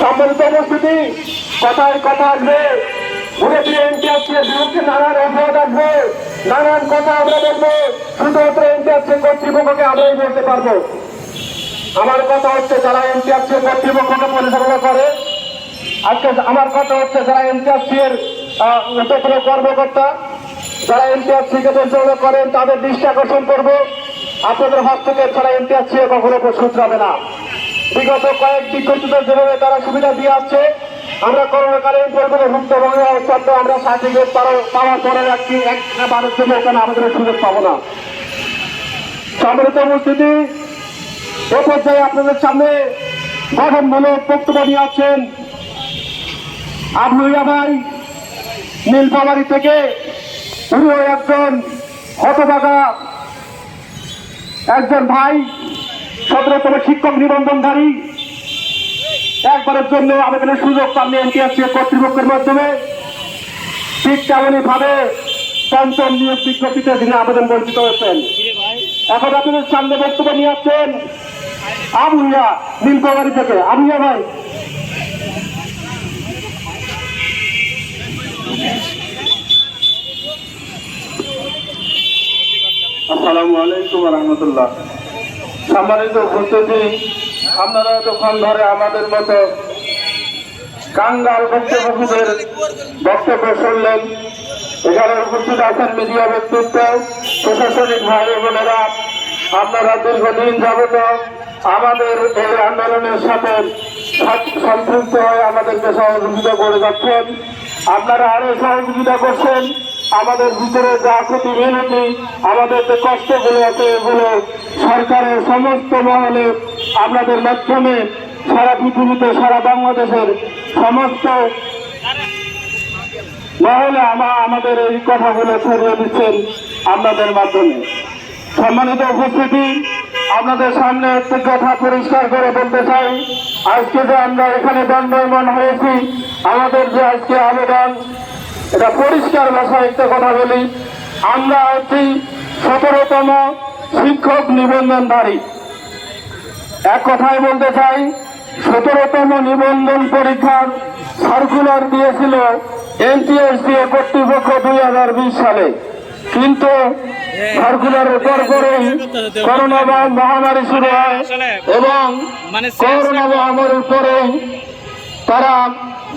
সম্মিলিত উপস্থিতি, কথায় কথা আসবে ঘুরে ফিরে এনটিআরসির নানান অপরাধ আসবে নানান কথা আমরা বলব শুধুমাত্র এনটিআরসি কর্তৃপক্ষকে আমরাই বলতে পারব। আমার কথা হচ্ছে যারা এনটিআরসি কর্তৃপক্ষকে পরিচালনা করে, আজকে আমার কথা হচ্ছে যারা এনটিআরসি এর উপরে কর্মকর্তা, যারা এনটিআরসি কে পরিচালনা করেন, তাদের দৃষ্টি আকর্ষণ করব। আপনাদের থেকে ছাড়া এনটিআরসি কখনো শুধরাবে না। বিগত কয়েক বিক্ষিপ্ত যেভাবে তারা সুবিধা দিয়ে আসছে, আমরা করোনাকালীন পরিবেশে মুক্তভাবে অবস্থান আমরা সার্টিফিকেট পাওয়ার পরে একটি একবারের জন্য এখানে আমাদের সুযোগ পাবো না। সম্মিলিত উপস্থিতি, এ পর্যায়ে আপনাদের সামনে গঠনমূলক বক্তব্য নিয়ে আছেন আবলুইয়া ভাই নীলপামারি থেকে। পুরো একজন হতবাগা একজন ভাই। সতেরোতম শিক্ষক নিবন্ধনধারী। একবারের জন্য আবেদনের সুযোগ পাননি এনটিআরসি কর্তৃপক্ষের মাধ্যমে। ঠিক তেমনই ভাবে পঞ্চম নিয়োগ বিজ্ঞপ্তিতে তিনি আবেদন বঞ্চিত হয়েছেন। এখন আপনাদের সামনে বক্তব্য নিয়ে আসছেন আবুইয়া নীলপামারি থেকে। আবুইয়া ভাই। আসসালামু আলাইকুম রহমতুল্লাহ। সম্মানিত উপস্থিতি, আপনারা এতক্ষণ ধরে আমাদের মতো কাঙ্গাল বক্তব্যদের বক্তব্য শুনলেন। এখানে উপস্থিত আছেন মিডিয়া ব্যক্তিত্ব, প্রশাসনিক ভাই বোনেরা। আপনারা দীর্ঘদিন যাবত আমাদের এই আন্দোলনের সাথে সম্পৃক্ত হয়ে আমাদেরকে সহযোগিতা করে যাচ্ছেন। আপনারা আরও সহযোগিতা করছেন। আমাদের ভিতরে যা বিনতি আমাদের যে কষ্টগুলো আছে এগুলো সরকারের সমস্ত মহলে আপনাদের মাধ্যমে সারা পৃথিবীতে, সারা বাংলাদেশের সমস্ত মহলে আমা- আমাদের এই কথাগুলো ছড়িয়ে দিচ্ছেন আপনাদের মাধ্যমে। সম্মানিত উপস্থিতি, আপনাদের সামনে একটি কথা পরিষ্কার করে বলতে চাই। আজকে যে আমরা এখানে দণ্ডমান হয়েছি, আমাদের যে আজকে আবেদন এটা পরিষ্কার ভাষায় একটা কথা বলি। আমরা হচ্ছি সতেরোতম শিক্ষক নিবন্ধনধারী। এক কথায় বলতে চাই সতেরোতম নিবন্ধন পরীক্ষার সার্কুলার দিয়েছিল এনটিএসসি কর্তৃপক্ষ দুই হাজার বিশ সালে। কিন্তু সার্কুলারের পর পরেই করোনা মহা- মহামারী শুরু হয় এবং মানে করোনা মহামারীর পরেই তারা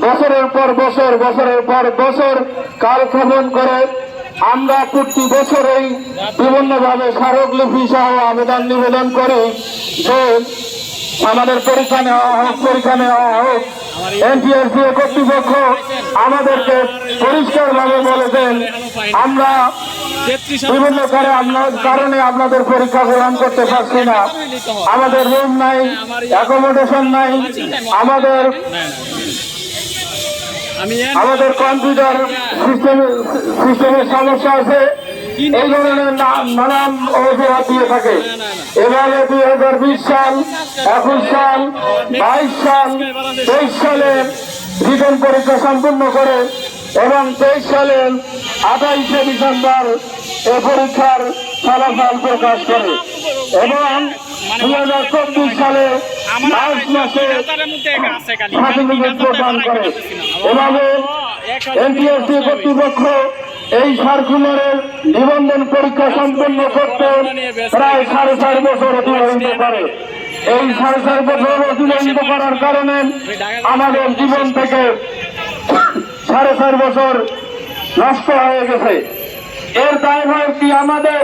বছরের পর বছর, বছরের পর বছর কালক্ষেপণ করে। আমরা প্রতি বছরেই বিভিন্নভাবে স্মারকলিপি সহ আবেদন নিবেদন করে। যে আমাদের পরীক্ষা নেওয়া হোক, পরীক্ষা নেওয়া হোক এনটিএসসি কর্তৃপক্ষ আমাদেরকে পরিষ্কারভাবে বলেছেন, আমরা বিভিন্ন কারণে আপনাদের পরীক্ষা গ্রহণ করতে পারছি না। আমাদের রুম নাই অ্যাকোমোডেশন নাই, আমাদের আমাদের কম্পিউটার সিস্টেম সিস্টেমের সমস্যা আছে। এই ধরনের নানান অজুহাত দিয়ে থাকে। এবারে দুই হাজার বিশ সাল একুশ সাল বাইশ সাল তেইশ সালে রিটার্ন পরীক্ষা সম্পূর্ণ করে এবং তেইশ সালের আঠাইশে ডিসেম্বর এ পরীক্ষার ফলাফল প্রকাশ করে এবং দু হাজার চব্বিশ সালে মার্চ মাসে সার্টিফিকেট প্রদান করে। এভাবে এনটিএসসি কর্তৃপক্ষ এই সার্কুলারের নিবন্ধন পরীক্ষা সম্পন্ন করতে প্রায় সাড়ে চার বছর অতিবাহিত করে। এই সাড়ে চার বছর অতিবাহিত করার কারণে আমাদের জীবন থেকে সাড়ে চার বছর নষ্ট হয়ে গেছে। এর দায় হয় কি আমাদের?